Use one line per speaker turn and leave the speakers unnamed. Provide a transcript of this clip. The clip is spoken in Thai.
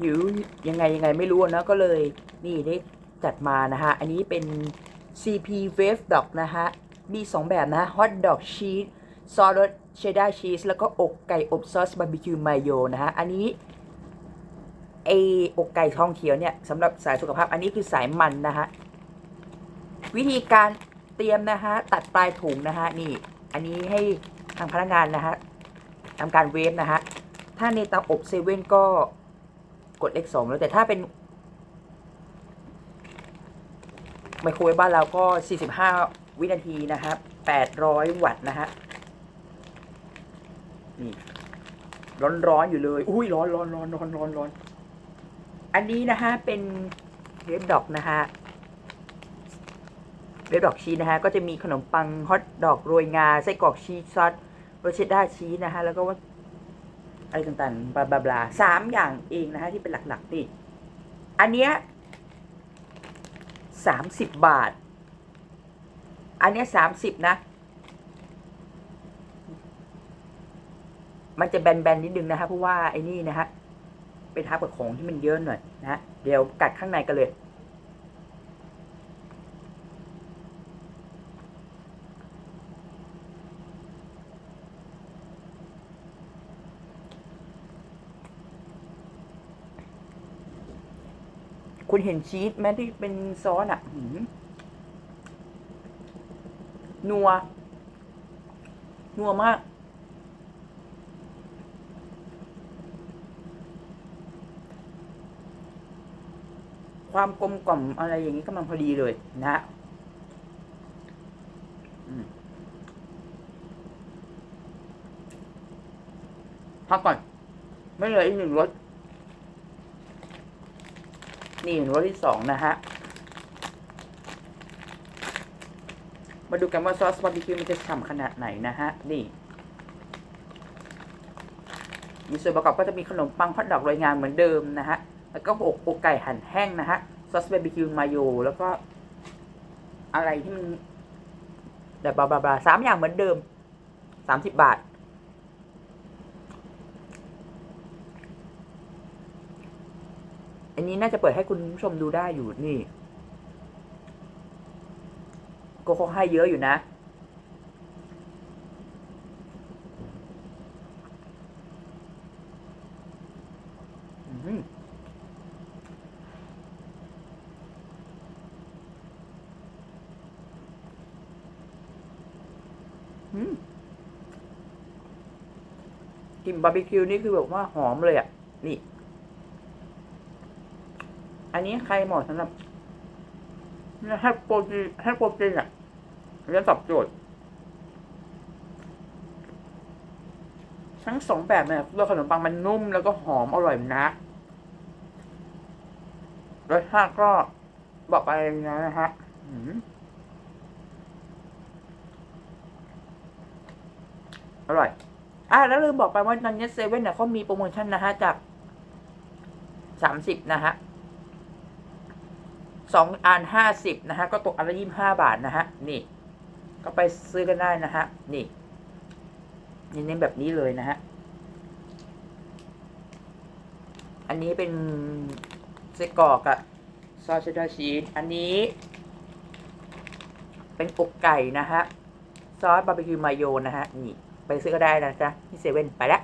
หิวยังไงยังไงไม่รู้นะก็เลยนี่ได้จัดมานะฮะ อันนี้เป็น CP Wave Dog นะฮะ มี 2 แบบนะ Hot Dog Cheese ซอสรสเชดดาร์ชีสแล้วก็อกไก่อบซอสบาร์บีคิวมายโยนะฮะ อันนี้ไออกไก่ทองเขียวเนี่ยสำหรับสายสุขภาพอันนี้คือสายมันนะฮะ วิธีการเตรียมนะฮะ ตัดปลายถุงนะฮะ นี่ อันนี้ให้ทางพนักงานนะฮะทำการเวฟนะฮะ ถ้าในเตาอบเซเว่นก็ กดเลขสองแล้วแต่ถ้าเป็นไมโครเวฟบ้านเราก็ 45 วินาทีนะครับ 800 วัตต์นะฮะ นี่ ร้อนๆอนอยู่เลย อุ้ยร้อนร้อนร้อนร้อนร้อนร้อน อันนี้นะฮะ เป็นเวฟดอกนะฮะ เวฟดอกชีสนะฮะ ก็จะมีขนมปังฮอทดอกโรยงา ไส้กรอกชีสซอสโรเชดดาชีสนะฮะ แล้วก็ว่า อะไรต่างๆบลาบลาบลาสามอย่างเองนะฮะที่เป็นหลักๆนี่อันเนี้ยสามสิบบาท อันเนี้ยสามสิบนะ มันจะแบนๆนิดนึงนะฮะเพราะว่าไอ้นี่นะฮะเป็นทับกับของที่มันเยอะหน่อยนะฮะเดี๋ยวกัดข้างในกันเลย คุณเห็นชีสไหมที่เป็นซอสอะนัว นัวมาก ความกลมกล่อมอะไรอย่างนี้กำลังพอดีเลยนะพักก่อน ไม่เหลืออีกหนึ่งรส นี่รสที่สองนะฮะ มาดูกันว่าซอสบาร์บีคิวมันจะฉ่ำขนาดไหนนะฮะ นี่มีส่วนประกอบก็จะมีขนมปังฮอทดอกโรยงานเหมือนเดิมนะฮะ แล้วก็อกอกไก่หั่นแห้งนะฮะ ซอสบาร์บีคิวมาโยแล้วก็ อะไรที่มันแบบบาบลาบลาสามอย่างเหมือนเดิมสามสิบบาท อันนี้น่าจะเปิดให้คุณผู้ชมดูได้อยู่นี่ ก็เขาให้เยอะอยู่นะอืมอืมกลิ่นบาร์บีคิวนี่คือแบบว่าหอมเลยอะ นี่ อันนี้ใครเหมาะสำหรับให้โปรตีนให้โปรตีนอะเรียนตอบโจทย์ ทั้งสองแบบเนี่ยตัวขนมปังมันนุ่มแล้วก็หอมอร่อยนะรสชาติก็บอกไปนะฮะอืมอร่อย อะแล้วลืมบอกไปว่านันเนสเซเว่นเนี่ยเขามีโปรโมชั่นนะฮะจากสามสิบนะฮะ สองอันห้าสิบนะฮะก็ตกอันละยี่ห้าบาทนะฮะนี่ ก็ไปซื้อกันได้นะฮะนี่เน้นแบบนี้เลยนะฮะอันนี้เป็นไส้กรอกอะซอสเชดดาร์ชีสอันนี้ เป็นอกไก่นะฮะซอสบาร์บีคิวมายโยนะฮะนี่ไปซื้อก็ได้นะจ๊ะที่เซเว่นไปแล้ว